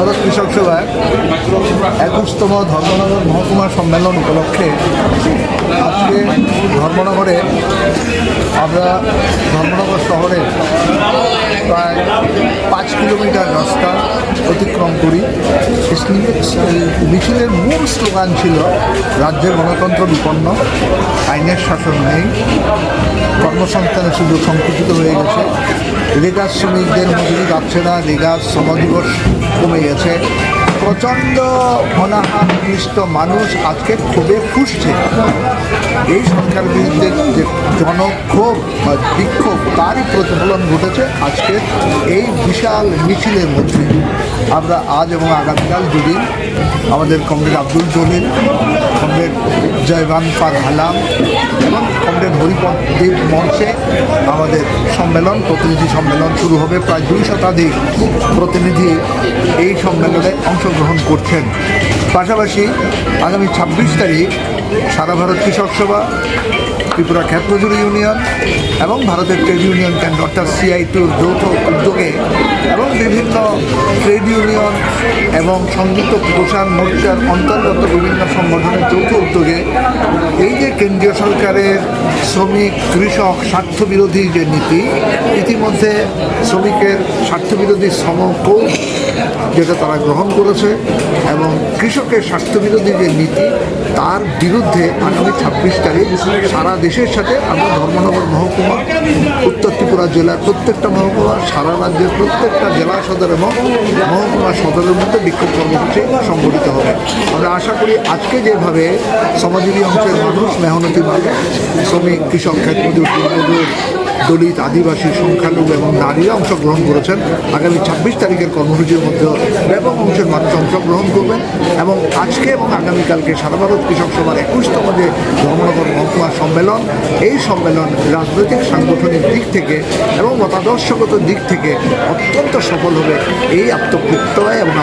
ভারত কৃষক সভায় একুশতম ধর্মনগর মহকুমা সম্মেলন উপলক্ষে আজকে ধর্মনগরে আমরা ধর্মনগর শহরের প্রায় পাঁচ কিলোমিটার রাস্তা অতিক্রম করি। মিছিলের মূল স্লোগান ছিল, রাজ্যের গণতন্ত্র বিপন্ন, আইনের শাসন নেই, কর্মসংস্থানের সুযোগ সংকুচিত হয়ে গেছে রেগার শ্রমিকদের মজুরি পাচ্ছে না রেগার শ্রমদিবস কমে গেছে। প্রচণ্ড অনাহার মানুষ আজকে খুবই ফুসছে। এই সরকার বিরুদ্ধে যে জনক্ষোভ বা বিক্ষোভ, তারই প্রতিফলন ঘটেছে আজকে এই বিশাল মিছিলের মধ্যে। আমরা আজ এবং আগামীকাল দুদিন আমাদের কমরেড আব্দুল জলিল, কমরেড জয়বান হালাম এবং কমরেড হরিপদ দেব মঞ্চে আমাদের সম্মেলন, প্রতিনিধি সম্মেলন শুরু হবে। প্রায় দুই শতাধিক প্রতিনিধি এই সম্মেলনে অংশগ্রহণ করছেন। পাশাপাশি আগামী ছাব্বিশ তারিখ সারা ভারত কৃষক সভা ত্রিপুরা ক্ষেত্রজুড়ি ইউনিয়ন এবং ভারতের ট্রেড ইউনিয়ন কেন্দ্র, অর্থাৎ সিআইটির যৌথ উদ্যোগে ট্রেড ইউনিয়ন এবং সংযুক্ত কিষাণ মোর্চার অন্তর্গত বিভিন্ন সংগঠনের যৌথ উদ্যোগে এই যে কেন্দ্রীয় সরকারের শ্রমিক, কৃষক, স্বার্থবিরোধী যে নীতি, ইতিমধ্যে শ্রমিকের স্বার্থবিরোধী শ্রমকোষ যেটা তারা গ্রহণ করেছে এবং কৃষকের স্বার্থবিরোধী যে নীতি, তার বিরুদ্ধে আগামী ছাব্বিশ তারিখ সারা দেশের সাথে আমরা ধর্মনগর মহকুমা, উত্তর ত্রিপুরা জেলার প্রত্যেকটা মহকুমা, সারা রাজ্যের প্রত্যেকটা জেলা সদর এবং মহকুমা সদরের মধ্যে বিক্ষোভ কর্মসূচি সংগঠিত হবে। আমরা আশা করি আজকে যেভাবে শ্রমজীবী অংশের মানুষ মেহনতি মানুষ, শ্রমিক, কৃষক দিনমজুর দলিত, আদিবাসী, সংখ্যালঘু এবং নারীরা অংশগ্রহণ করেছেন, আগামী ছাব্বিশ তারিখের কর্মসূচির মধ্যে ব্যাপক অংশের মানুষ অংশগ্রহণ করবেন এবং আজকে এবং আগামীকালকে সারা ভারত কৃষক সভার একুশতম যে ধর্মনগর মহকুমা সম্মেলন, এই সম্মেলন রাজনৈতিক সাংগঠনিক দিক থেকে এবং মতাদর্শগত দিক থেকে অত্যন্ত সফল হবে, এই আত্মপ্রত্যয় এবং